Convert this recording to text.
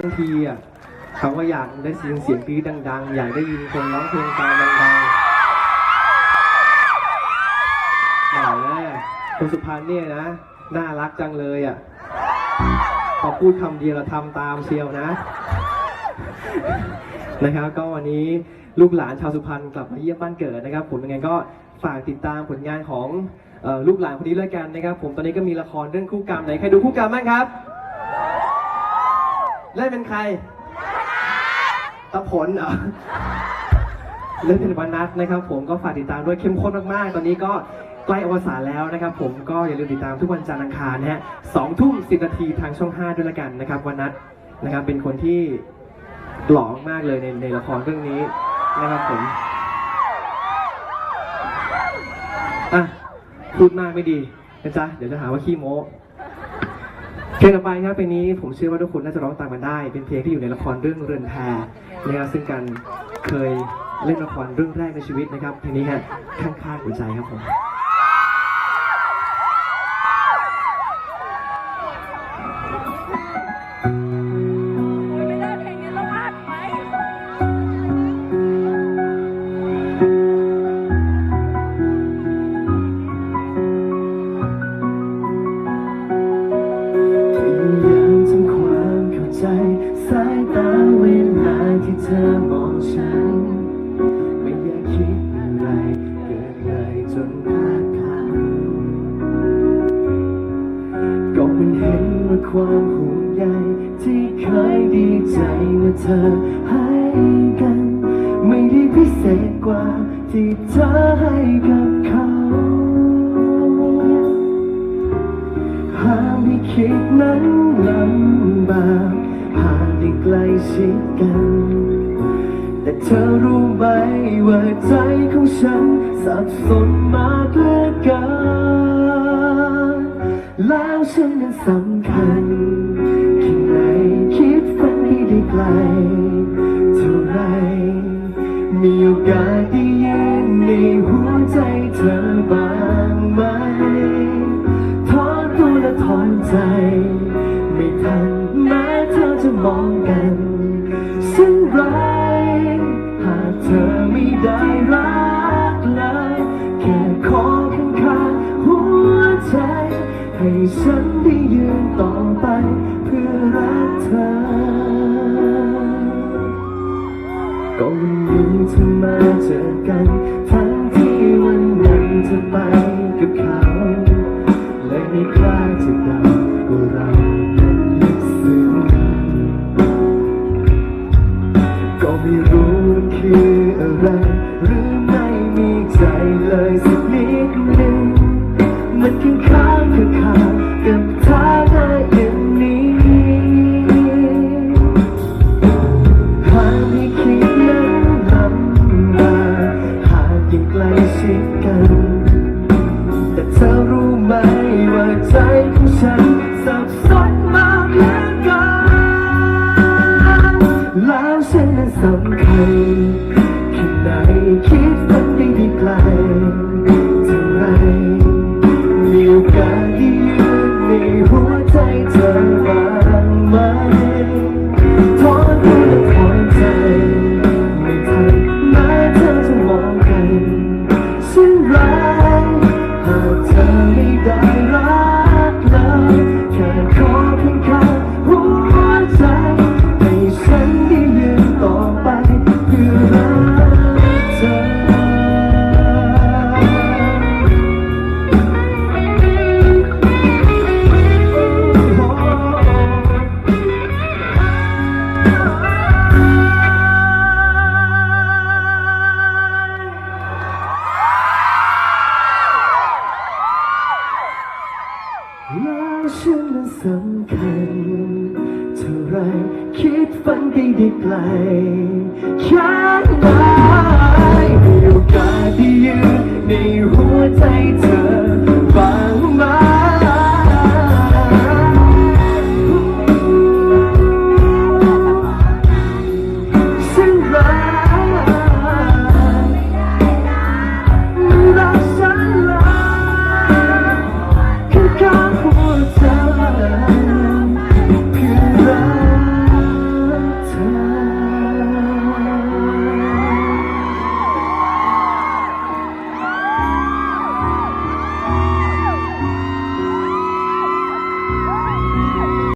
บางทีอะเขาก็อยากได้เสียงเสียงกรี๊ดดัง ๆ อยากได้ยินคนร้องเพลงตามดังๆแหมคนสุพรรณเนี่ยนะ น่ารักจังเลยอะพอพูดคำเดียวเราทำตามเชียวนะ นะครับ ก็วันนี้ลูกหลานชาวสุพรรณกลับมาเยี่ยมบ้านเกิดนะครับ ผมยังไงก็ฝากติดตามผลงานของลูกหลานคนนี้ด้วยกันนะครับ ผมตอนนี้ก็มีละครเรื่องคู่กรรมไหนใครดูคู่กรรมบ้างครับ เล่นเป็นใครตะผลเหรอเล่นเป็นวันนัทนะครับผมก็ฝากติดตามด้วยเข้มข้นมากๆ ตอนนี้ก็ใกล้อวสานแล้วนะครับผมก็อย่าลืมติดตามทุกวันจันทร์อังคารนะฮะสองทุ่มสิบนาทีทางช่อง 5 ด้วยละกันนะครับวันนัทนะครับเป็นคนที่หล่อมากเลยในในละครเรื่องนี้นะครับผมอะพูดมากไม่ดีนะจ๊ะเดี๋ยวจะหาว่าขี้โม้ เพลงต่อไปครับเพลงนี้ผมเชื่อว่าทุกคนน่าจะร้องตามกันได้ เป็นเพลงที่อยู่ในละครเรื่องเรือนแพนะครับซึ่งกันเคยเล่นละครเรื่องแรกในชีวิตนะครับเพลงนี้ครับข้างๆหัวใจครับผม ความห่วงใยที่เคยดีใจเมื่อเธอให้กัน ไม่ได้พิเศษกว่าที่เธอให้กับเขาห้ามให้คิดนั้นลำบากหากได้ใกล้ชิดกัน แต่เธอรู้ไหมว่าใจของฉันสับสนมากเหลือเกิน แล้วฉันนั้นสำคัญแค่ไหนคิดฝันที่ได้ไกลเท่าไรมีโอกาสได้ยืนในหัวใจเธอบ้างไหมทอตัวและถอนใจ ฉันได้ยืนต่อไปเพื่อรักเธอ ก็วันนี้เธอมาเจอกัน ทั้งที่วันนั้นเธอไปกับเขา และไม่กล้าจะเดาว่าเรานั้นลึกซึ้งก็ไม่รู้คืออะไร หรือไม่มีใจเลยสักนิด ของฉันสับส แล้วฉันนั้นสำคัญเท่าไรคิดฝันไปได้ไกลแค่ไหน